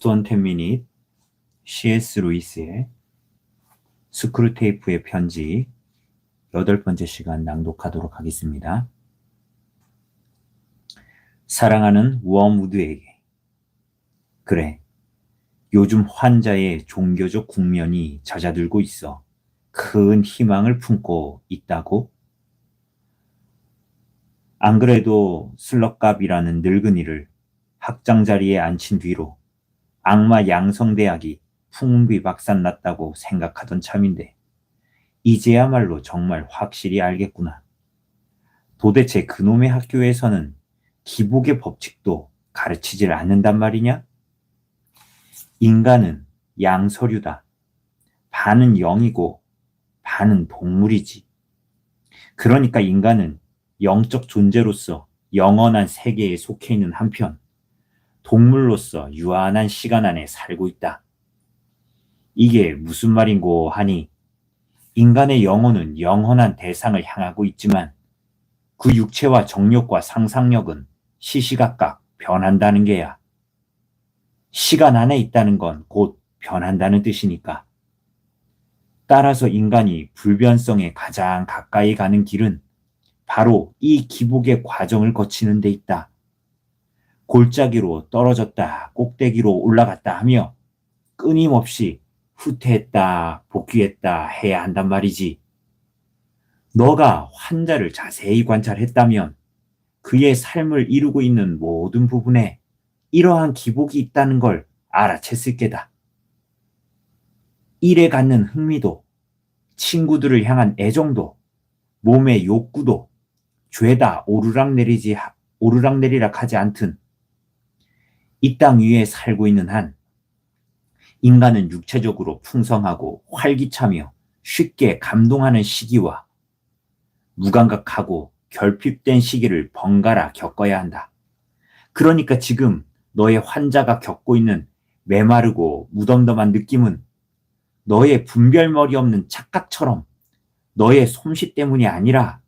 저스트 원 텐미닛 C.S. 루이스의 스크루테이프의 편지 여덟 번째 시간 낭독하도록 하겠습니다. 사랑하는 웜우드에게 그래 요즘 환자의 종교적 국면이 잦아들고 있어 큰 희망을 품고 있다고? 안 그래도 슬럭갑이라는 늙은이를 학장 자리에 앉힌 뒤로 악마 양성대학이 풍비박산 났다고 생각하던 참인데 이제야말로 정말 확실히 알겠구나. 도대체 그놈의 학교에서는 기복의 법칙도 가르치질 않는단 말이냐? 인간은 양서류다. 반은 영이고 반은 동물이지. 그러니까 인간은 영적 존재로서 영원한 세계에 속해 있는 한편 동물로서 유한한 시간 안에 살고 있다. 이게 무슨 말인고 하니 인간의 영혼은 영원한 대상을 향하고 있지만 그 육체와 정욕과 상상력은 시시각각 변한다는 게야. 시간 안에 있다는 건 곧 변한다는 뜻이니까. 따라서 인간이 불변성에 가장 가까이 가는 길은 바로 이 기복의 과정을 거치는 데 있다. 골짜기로 떨어졌다, 꼭대기로 올라갔다 하며 끊임없이 후퇴했다, 복귀했다 해야 한단 말이지. 너가 환자를 자세히 관찰했다면 그의 삶을 이루고 있는 모든 부분에 이러한 기복이 있다는 걸 알아챘을 게다. 일에 갖는 흥미도, 친구들을 향한 애정도, 몸의 욕구도, 죄다 오르락내리지, 오르락내리락 하지 않든, 이 땅 위에 살고 있는 한, 인간은 육체적으로 풍성하고 활기차며 쉽게 감동하는 시기와 무감각하고 결핍된 시기를 번갈아 겪어야 한다. 그러니까 지금 너의 환자가 겪고 있는 메마르고 무덤덤한 느낌은 너의 분별머리 없는 착각처럼 너의 솜씨 때문이 아니라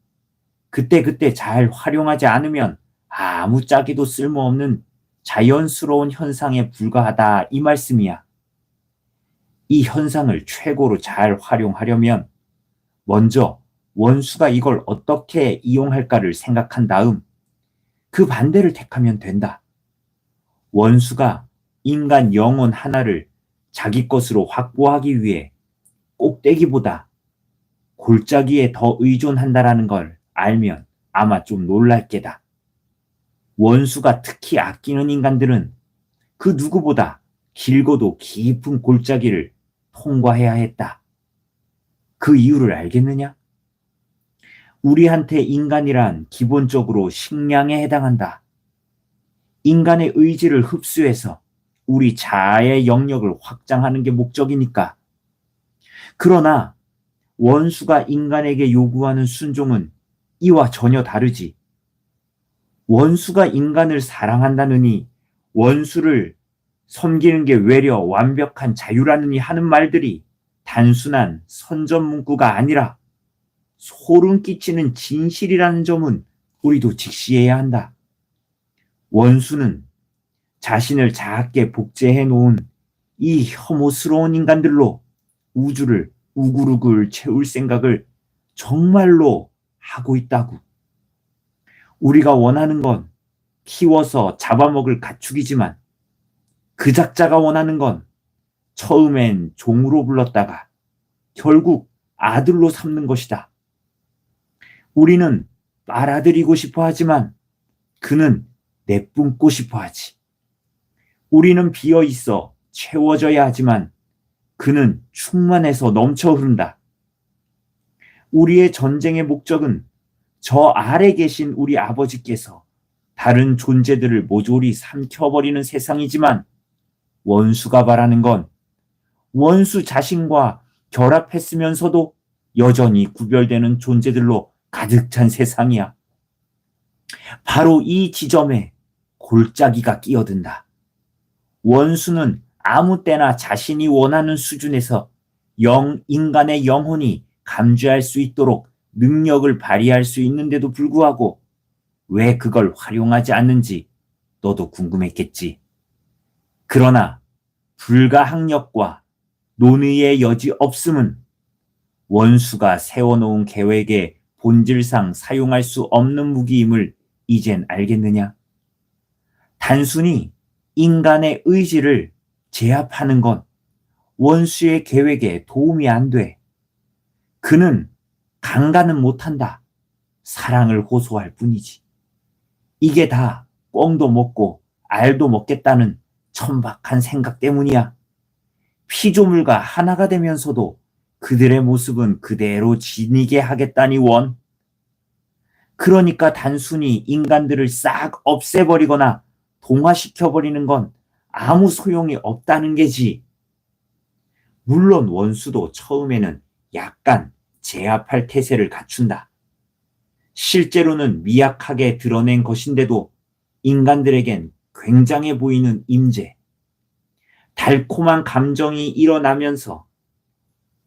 그때그때 잘 활용하지 않으면 아무 짝에도 쓸모없는 자연스러운 현상에 불과하다 이 말씀이야. 이 현상을 최고로 잘 활용하려면 먼저 원수가 이걸 어떻게 이용할까를 생각한 다음 그 반대를 택하면 된다. 원수가 인간 영혼 하나를 자기 것으로 확보하기 위해 꼭대기보다 골짜기에 더 의존한다라는 걸 알면 아마 좀 놀랄 게다. 원수가 특히 아끼는 인간들은 그 누구보다 길고도 깊은 골짜기를 통과해야 했다. 그 이유를 알겠느냐? 우리한테 인간이란 기본적으로 식량에 해당한다. 인간의 의지를 흡수해서 우리 자아의 영역을 확장하는 게 목적이니까. 그러나 원수가 인간에게 요구하는 순종은 이와 전혀 다르지. 원수가 인간을 사랑한다느니 원수를 섬기는 게 외려 완벽한 자유라느니 하는 말들이 단순한 선전 문구가 아니라 소름 끼치는 진실이라는 점은 우리도 직시해야 한다. 원수는 자신을 작게 복제해 놓은 이 혐오스러운 인간들로 우주를 우글우글 채울 생각을 정말로 하고 있다고. 우리가 원하는 건 키워서 잡아먹을 가축이지만 그 작자가 원하는 건 처음엔 종으로 불렀다가 결국 아들로 삼는 것이다. 우리는 빨아들이고 싶어 하지만 그는 내뿜고 싶어 하지. 우리는 비어 있어 채워져야 하지만 그는 충만해서 넘쳐 흐른다. 우리의 전쟁의 목적은 저 아래 계신 우리 아버지께서 다른 존재들을 모조리 삼켜버리는 세상이지만 원수가 바라는 건 원수 자신과 결합했으면서도 여전히 구별되는 존재들로 가득 찬 세상이야. 바로 이 지점에 골짜기가 끼어든다. 원수는 아무 때나 자신이 원하는 수준에서 영, 인간의 영혼이 감지할 수 있도록 능력을 발휘할 수 있는데도 불구하고 왜 그걸 활용하지 않는지 너도 궁금했겠지. 그러나 불가항력과 논의의 여지 없음은 원수가 세워놓은 계획에 본질상 사용할 수 없는 무기임을 이젠 알겠느냐? 단순히 인간의 의지를 제압하는 건 원수의 계획에 도움이 안 돼. 그는 강간은 못한다. 사랑을 호소할 뿐이지. 이게 다 꽁도 먹고 알도 먹겠다는 천박한 생각 때문이야. 피조물과 하나가 되면서도 그들의 모습은 그대로 지니게 하겠다니 원. 그러니까 단순히 인간들을 싹 없애버리거나 동화시켜버리는 건 아무 소용이 없다는 게지. 물론 원수도 처음에는 약간 제압할 태세를 갖춘다. 실제로는 미약하게 드러낸 것인데도 인간들에겐 굉장해 보이는 임재. 달콤한 감정이 일어나면서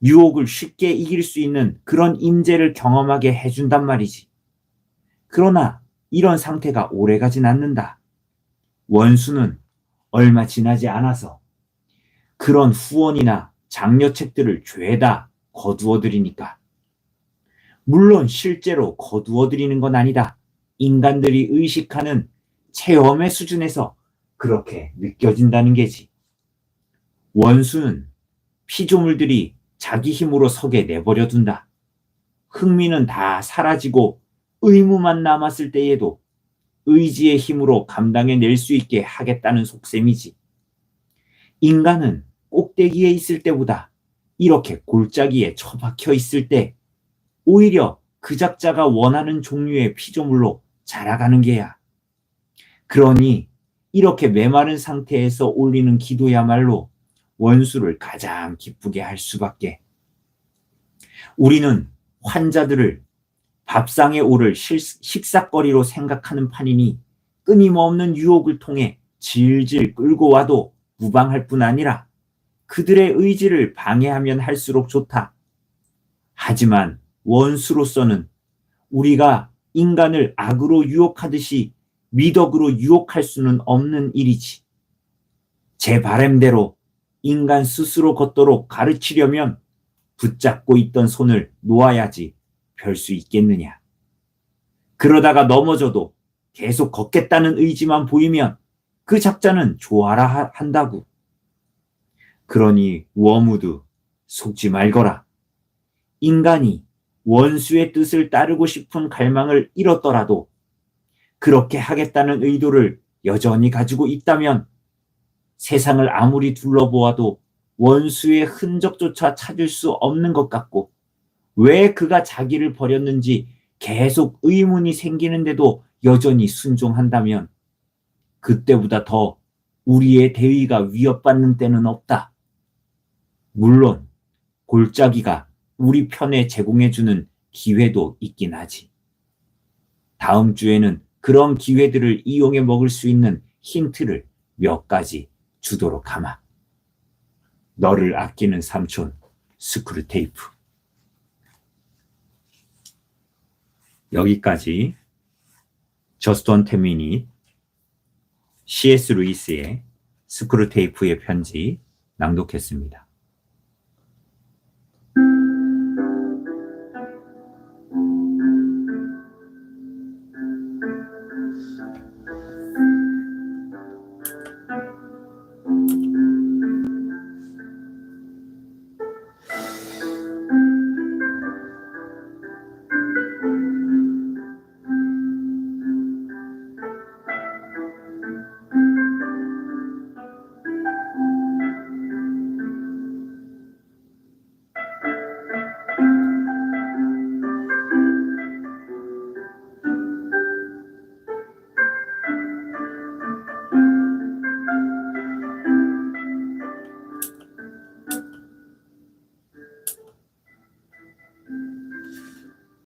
유혹을 쉽게 이길 수 있는 그런 임재를 경험하게 해준단 말이지. 그러나 이런 상태가 오래가진 않는다. 원수는 얼마 지나지 않아서 그런 후원이나 장려책들을 죄다 거두어들이니까. 물론 실제로 거두어들이는 건 아니다. 인간들이 의식하는 체험의 수준에서 그렇게 느껴진다는 게지. 원수는 피조물들이 자기 힘으로 서게 내버려 둔다. 흥미는 다 사라지고 의무만 남았을 때에도 의지의 힘으로 감당해 낼 수 있게 하겠다는 속셈이지. 인간은 꼭대기에 있을 때보다 이렇게 골짜기에 처박혀 있을 때 오히려 그 작자가 원하는 종류의 피조물로 자라가는 게야. 그러니 이렇게 메마른 상태에서 올리는 기도야말로 원수를 가장 기쁘게 할 수밖에. 우리는 환자들을 밥상에 오를 실- 식사거리로 생각하는 판이니 끊임없는 유혹을 통해 질질 끌고 와도 무방할 뿐 아니라 그들의 의지를 방해하면 할수록 좋다. 하지만 원수로서는 우리가 인간을 악으로 유혹하듯이 미덕으로 유혹할 수는 없는 일이지. 제 바램대로 인간 스스로 걷도록 가르치려면 붙잡고 있던 손을 놓아야지 별 수 있겠느냐. 그러다가 넘어져도 계속 걷겠다는 의지만 보이면 그 작자는 좋아라 하- 한다고. 그러니 워무드 속지 말거라. 인간이 원수의 뜻을 따르고 싶은 갈망을 잃었더라도 그렇게 하겠다는 의도를 여전히 가지고 있다면 세상을 아무리 둘러보아도 원수의 흔적조차 찾을 수 없는 것 같고 왜 그가 자기를 버렸는지 계속 의문이 생기는데도 여전히 순종한다면 그때보다 더 우리의 대의가 위협받는 때는 없다. 물론 골짜기가 우리 편에 제공해주는 기회도 있긴 하지. 다음 주에는 그런 기회들을 이용해 먹을 수 있는 힌트를 몇 가지 주도록 하마. 너를 아끼는 삼촌 스크루테이프. 여기까지 저스톤 테미니 C.S. 루이스의 스크루테이프의 편지 낭독했습니다.